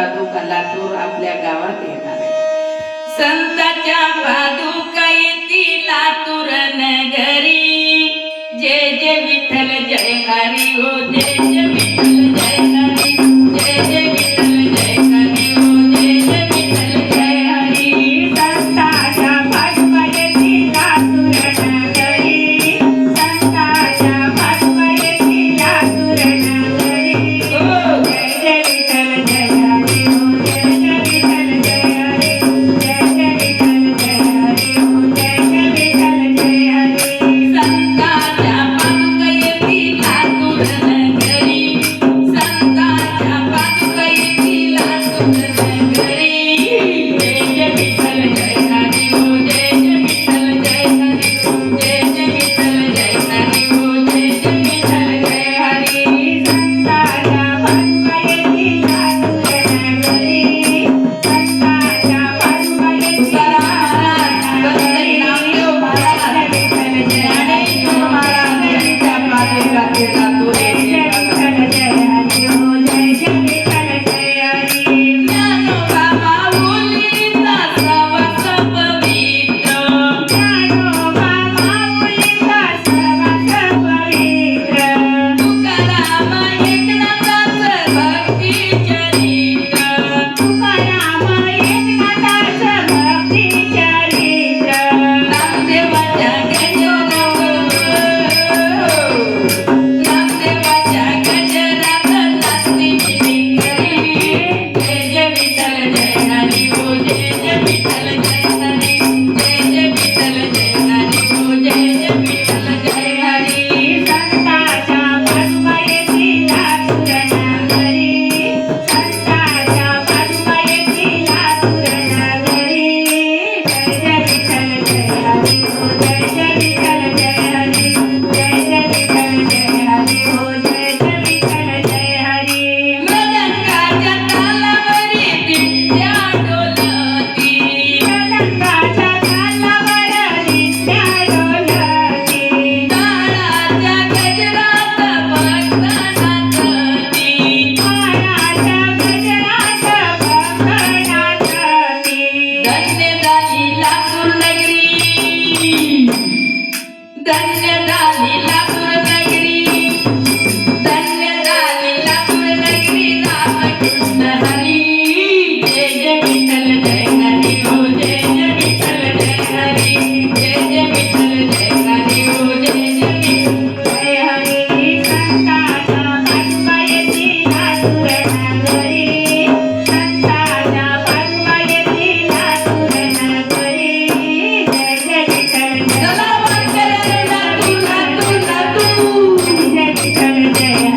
पादुका लातूर आपल्या गावात येणार संताच्या पादुका येती लातूर नगरी. जे जे विठ्ठल जय हरी हो जय 当然 tell you,